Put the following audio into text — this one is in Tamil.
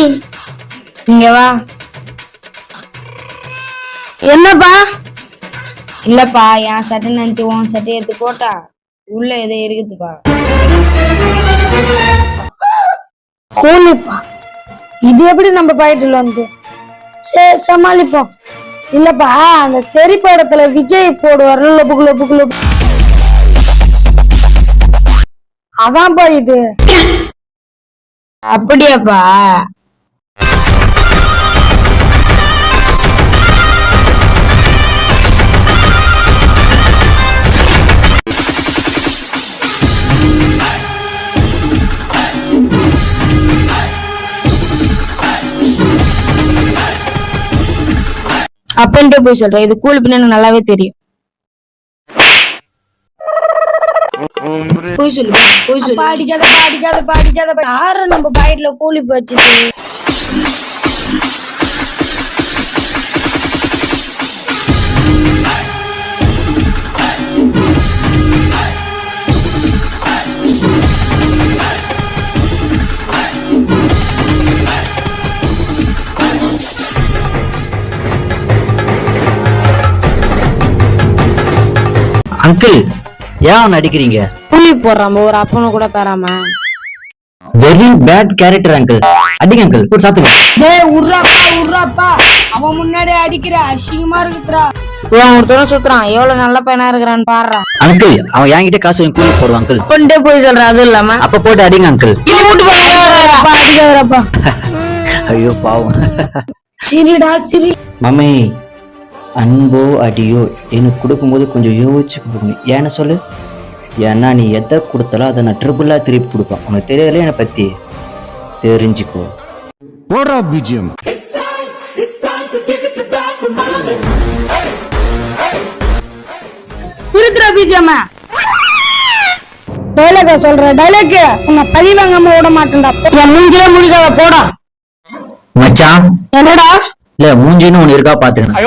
இங்க வா. என்னப்பா? இல்லப்பா என் சட்டை நினைச்சு உன் சட்டை எடுத்து போட்டா உள்ள எதோ இருக்குதுப்பா ஹோலிப்பா இது எப்படி நம்ம பாயிட்டில் வந்து? சே சமாளிப்போம். இல்லப்பா அந்த தெரி படத்துல விஜய் போடுவார் லொபுக்கு லொபுக்கு லொபு. அதான்ப்பா இது. அப்படியாப்பா. அப்பன்ட்டு போய் சொல்றேன். இது கூலி பின்ன எனக்கு நல்லாவே தெரியும். போய் சொல்லு போய் சொல்லு. பாடிக்காத பாடிக்காத பாடிக்காத. யார நம்ம பாயிட்ல கூலி போச்சு? அங்கிள் ஏன் அவன் அடிக்கிறீங்க கூலி போடுறாம ஒரு அப்பனை கூட தராம வெரி பேட் கேரக்டர் அங்கிள் அடிங்க அங்கிள் போட்டு சாத்துங்க. டேய் உர்றாப்பா உர்றாப்பா. அவன் முன்னாடி அடிக்கிற அசிங்கமா இருக்குதுடா. இவன் ஒருத்தரும் சுத்துறான். எவ்வளவு நல்ல பையனா இருக்கிறான்னு பாடுறான். அங்கிள் அவன் என்கிட்ட காசு வாங்கி கூலி போடுவான் அங்கிள் அப்பன்ட்டே போய் சொல்றேன் அதுவும் இல்லாம. அப்ப போட்டு அடிங்க அங்கிள் இவன் விட்டு போறாப்பா அடிக்காதப்பா ஐயோ பாவம். சிரிடா சிரி. மம்மி அன்போ அடியோ எனக்கு கொடுக்கும்போது கொஞ்சம் யோசிச்சு கொடுக்கணும் ஏன்னு சொல்லு? ஏன்னா நீ எதை கொடுத்தாலும் அதை நான் ட்ரிபிளாக திருப்பி கொடுப்பேன். உனக்கு தெரியல என்னை பற்றி தெரிஞ்சுக்கோ? இருக்குடா பிஜிஎம். டைலாக சொல்ற டைலாக் உன்னை பழி வாங்காம விட மாட்டேன்டா. என் மூஞ்சிலே முடிக்காத போடா. மச்சான். என்னடா? இல்ல மூஞ்சின்னு ஒண்ணு இருக்கா பாத்துக்கணும்.